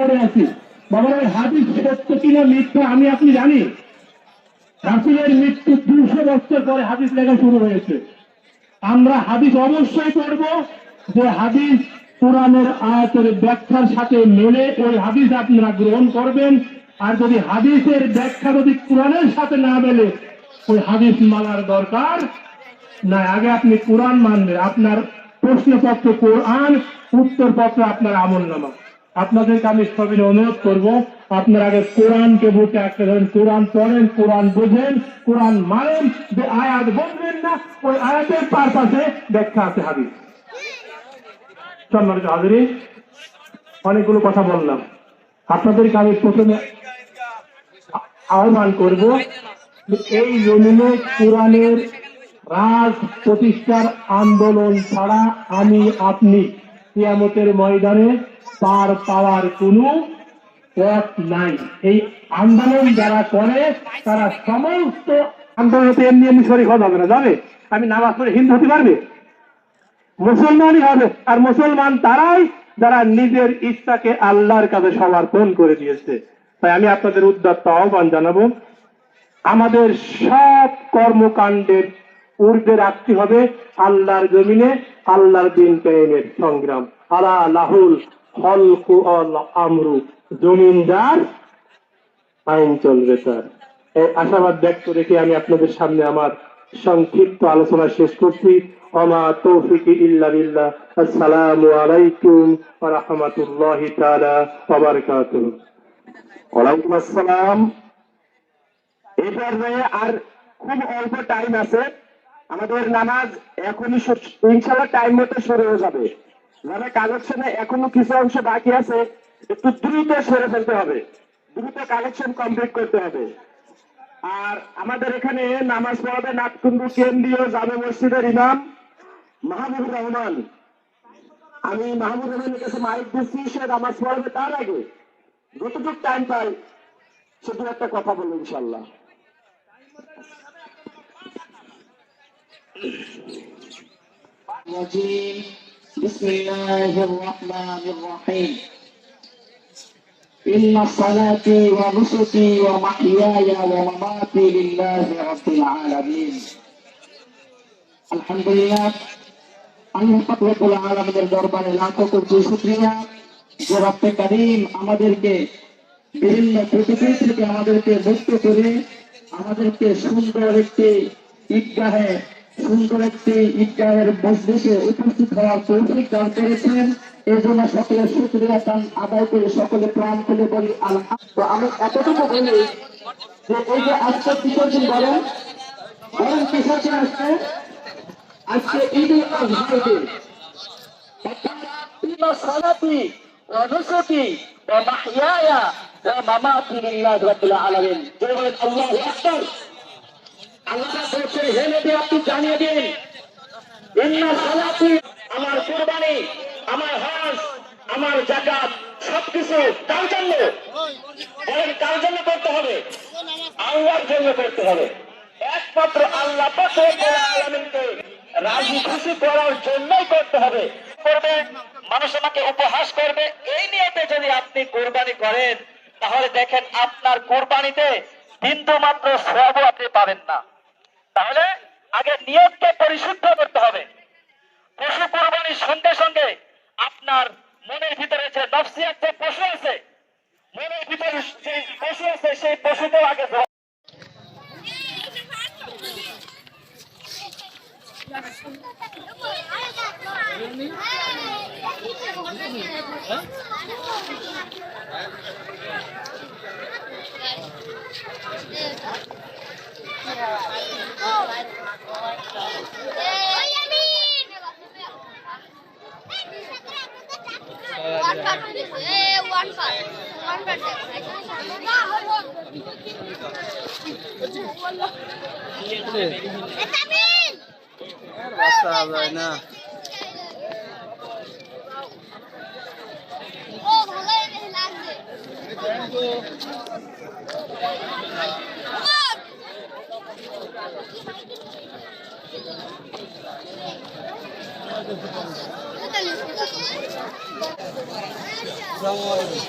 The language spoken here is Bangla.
পড়ে আছি। বাবা ওই হাদিস সত্য কিনা মিথ্যা আমি আপনি জানি। রাসুলের মৃত্যু দুশো বছর পরে হাদিস লেখা শুরু হয়েছে। আমরা হাদিস অবশ্যই করব যে হাদিস কোরআনের আয়াতের ব্যাখ্যার সাথে মেলে ওই হাদিস আপনারা গ্রহণ করবেন। আর যদি হাদিসের ব্যাখ্যা যদি কোরআনের সাথে না মেলে, ওই হাদিস মানার দরকার না আগে আপনি কোরআন মানবেন। আপনার প্রশ্নপত্র কোরআন, উত্তরপত্র আপনার আমল নামা। আপনাদেরকে আমি সবিনে অনুরোধ করব, আপনার আগে কোরআনকে বুকে একটা ধরেন, কোরআন পড়েন, কোরআন বোঝেন, কোরআন মানেন, যে আয়াত বলবেন না, ওই আয়াতের তার পাশে ব্যাখ্যা আছে হাদিস। সম্মানিত হাজিরি অনেকগুলো কথা বললাম। আপনাদেরকে আমি প্রথমে আহ্বান করব এই জমিনে কোরআনের রাজ প্রতিষ্ঠার আন্দোলন ছাড়া আমি আপনি কিয়ামতের ময়দানে পার পাওয়ার কোনো পথ নাই। এই আন্দোলন যারা করে, তারা সমস্ত যাবে আমি নামাজ পড়ে হিন্দু হতে পারবে? মুসলমানই হবে। আর মুসলমান তারাই যারা নিজের ইচ্ছাকে আল্লাহর কাছে সমর্পণ করে দিয়েছে। তাই আমি আপনাদের উদ্যত্ত আহ্বান জানাব, আমাদের সব কর্মকাণ্ডের ঊর্ধ্বে রাখতে হবে। আল্লাহর জমিনে আল্লাহর দিন কায়েমের সংগ্রাম। আলা লাহুল আমরু, জমিনদার, আইন চলবে তার আশাবাদ ব্যক্ত রেখে আমি আপনাদের সামনে আমার সংক্ষিপ্ত আলোচনা শেষ করছি। অমা তৌফিক ইল্লা আসসালামু আলাইকুম আসসালাম। এই আর খুব অল্প টাইম আছে। আমাদের নামাজ এখনই ইনশাল্লাহ টাইম মতো শুরু হয়ে যাবে। যারা কালেকশনে এখনও কিছু অংশ বাকি আছে, একটু দ্রুত সেরে ফেলতে হবে। দ্রুত কালেকশন কমপ্লিট করতে হবে। আর আমাদের এখানে নামাজ পড়াবে নাটকুন্ডু কেন্দ্রীয় জামে মসজিদের ইমাম মাহবুবুর রহমান। আমি মাহবুবুর রহমানের কাছে মাইক দিচ্ছি, সে নামাজ পড়াবে তার আগে। যতটুক টাইম পাই, সে দু একটা কথা বলব ইনশাল্লাহ Thank you. بسم الله الرحمن الرحيم إن صلاتي ونسكي ومحياي ومماتي لله رب العالمين الحمد لله আল্লাহ পাক রব্বুল আলামিনের দরবারে লাখো কোটি শুকরিয়া যে রব্বে কারীম আমাদেরকে বিভিন্ন প্রতিকূল থেকে আমাদেরকে মুক্ত করে আমাদেরকে সুন্দর একটি ঈদগাহে সুন্দর একটি ঈদগাহের মজলিসে উপস্থিত হওয়ার তৌফিক দান করেছেন। এজন্য সকলের সুক্রিয়া আদায় করে সকলে প্রাণ খুলে বলি তো আমি এতটুকু বলি যে, এই যে আজকে বলেন বলেন আজকে? আজকে ঈদ একমাত্র আল্লাহ রাজি খুশি করার জন্যই করতে হবে। করবে, মানুষ আমাকে উপহাস করবে। এই নিয়েতে যদি আপনি কোরবানি করেন, তাহলে দেখেন আপনার কোরবানিতে বিন্দু মাত্র সব আপনি পাবেন না। তাহলে আগে নিয়োগকে পরিশুদ্ধ করতে হবে। পশু কোরবানির সঙ্গে সঙ্গে আপনার মনের ভিতরে যে নফসিয়াত যে পশু আছে, মনের ভিতরে যে পশু আছে, সেই পশুকেও আগে রাস্তা যায় না ও ভালোই লাগছে ওমর! আলাইকুম